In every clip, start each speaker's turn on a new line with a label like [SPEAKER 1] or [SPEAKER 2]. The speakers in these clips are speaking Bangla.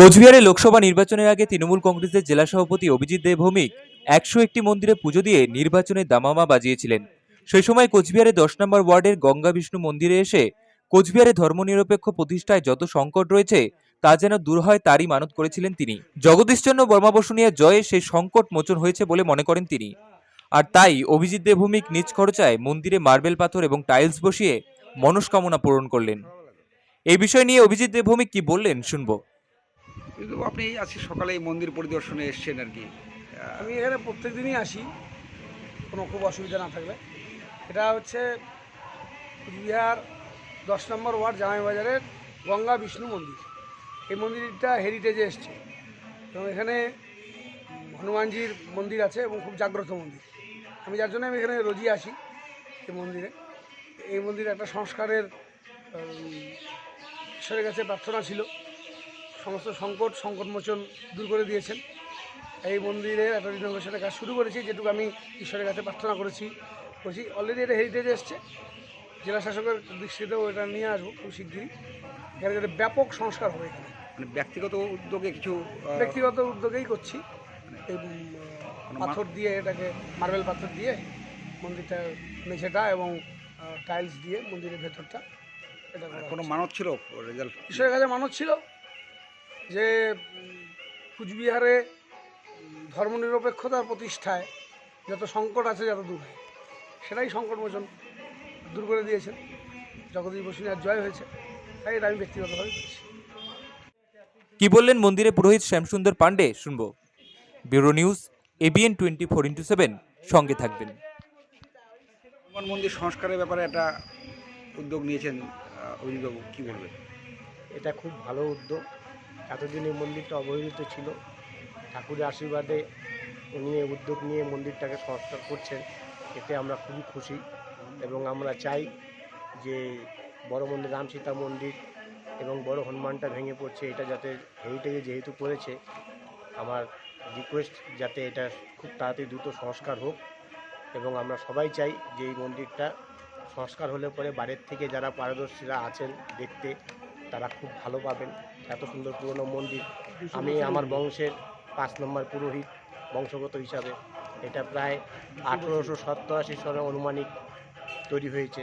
[SPEAKER 1] কোচবিহারে লোকসভা নির্বাচনের আগে তৃণমূল কংগ্রেসের জেলা সভাপতি অভিজিৎ দেব ভৌমিক একশো একটি মন্দিরে পুজো দিয়ে নির্বাচনে দামামা বাজিয়েছিলেন। সেই সময় কোচবিহারে দশ নম্বর ওয়ার্ডের গঙ্গা বিষ্ণু মন্দিরে এসে কোচবিহারে ধর্মনিরপেক্ষ প্রতিষ্ঠায় যত সংকট রয়েছে, তা যেন দূর হয় তারই মানত করেছিলেন তিনি। জগদীশচন্দ্র বর্মা বসুনিয়া জয়ে সেই সংকট মোচন হয়েছে বলে মনে করেন তিনি। আর তাই অভিজিৎ দেব ভৌমিক নিজ খরচায় মন্দিরে মার্বেল পাথর এবং টাইলস বসিয়ে মনস্কামনা পূরণ করলেন। এই বিষয় নিয়ে অভিজিৎ দেব ভৌমিক কি বললেন, শুনব।
[SPEAKER 2] কিন্তু আপনি আজকে সকালে এই মন্দির পরিদর্শনে এসছেন আর কি।
[SPEAKER 3] আমি এখানে প্রত্যেক দিনই আসি, কোনো খুব অসুবিধা না থাকলে। এটা হচ্ছে কুচবিহার দশ নম্বর ওয়ার্ড জামাই বাজারের গঙ্গা বিষ্ণু মন্দির। এই মন্দিরটা হেরিটেজে এসছে। এবং এখানে হনুমানজির মন্দির আছে এবং খুব জাগ্রত মন্দির। আমি যার জন্য আমি এখানে রোজই আসি এই মন্দিরে। এই মন্দিরে একটা সংস্কারের ঈশ্বরের কাছে প্রার্থনা ছিল। সমস্ত সংকট সংকটমোচন দূর করে দিয়েছেন। এই মন্দিরে একটা রিনোভেশনের কাজ শুরু করেছি যেটুকু আমি ঈশ্বরের কাছে প্রার্থনা করেছি। করেছি অলরেডি এটা হেরিটেজে এসছে। জেলা শাসকের দৃষ্টিতেও এটা নিয়ে আসব খুব শিগগিরই। এখানে যাতে ব্যাপক সংস্কার হবে এখানে।
[SPEAKER 2] মানে ব্যক্তিগত উদ্যোগে কিছু
[SPEAKER 3] ব্যক্তিগত উদ্যোগেই করছি। এই পাথর দিয়ে এটাকে মার্বেল পাথর দিয়ে মন্দিরটা মেঝেটা এবং টাইলস দিয়ে মন্দিরের ভেতরটা এটা
[SPEAKER 2] কোনো। মানত ছিল রেজাল্ট
[SPEAKER 3] ঈশ্বরের কাছে মানত ছিল। যে কুচবিহারে ধর্মনিরপেক্ষতার প্রতিষ্ঠায় যত সংকট আছে যত দূর হয় সেটাই সংকট মোচন দূর করে দিয়েছেন। জগদীশ বসুনিয়ার জয় হয়েছে তাই এটা আমি ব্যক্তিগতভাবে করছি
[SPEAKER 1] কি বললেন মন্দিরে পুরোহিত শ্যামসুন্দর পাণ্ডে? শুনব। Bureau news ABN twenty four into seven সঙ্গে থাকবেন।
[SPEAKER 2] হনুমান মন্দির সংস্কারের ব্যাপারে একটা উদ্যোগ নিয়েছেন অভিজিৎবাবু কী বলবেন?
[SPEAKER 4] এটা খুব ভালো উদ্যোগ। এতদিন এই মন্দিরটা অবহেলিত ছিল। ঠাকুরের আশীর্বাদে উনি উদ্যোগ নিয়ে মন্দিরটাকে সংস্কার করছেন। এতে আমরা খুবই খুশি এবং আমরা চাই যে বড় মন্দির, রাম সীতা মন্দির এবং বড় হনুমানটা ভেঙে পড়ছে, এটা যাতে হেরিটেজে যেহেতু করেছে আমার রিকোয়েস্ট যাতে এটা খুব তাড়াতাড়ি দ্রুত সংস্কার হোক এবং আমরা সবাই চাই যে এই মন্দিরটা সংস্কার হলে পরে বাইরের থেকে যারা পারদর্শীরা আছেন দেখতে তারা খুব ভালো পাবেন। এত সুন্দর পুরনো মন্দির। আমি আমার বংশের পাঁচ নম্বর পুরোহিত বংশগত হিসাবে। এটা প্রায় আঠেরোশো সপ্তাশি সনে অনুমানিক তৈরি হয়েছে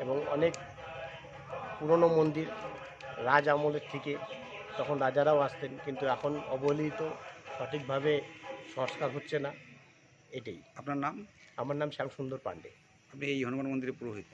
[SPEAKER 4] এবং অনেক পুরনো মন্দির রাজ আমলের থেকে তখন রাজারাও আসতেন কিন্তু এখন অবহেলিত সঠিকভাবে সংস্কার হচ্ছে না। এটাই।
[SPEAKER 2] আপনার নাম?
[SPEAKER 4] আমার নাম শ্যামসুন্দর পাণ্ডে
[SPEAKER 2] আপনি এই হনুমান মন্দিরের পুরোহিত।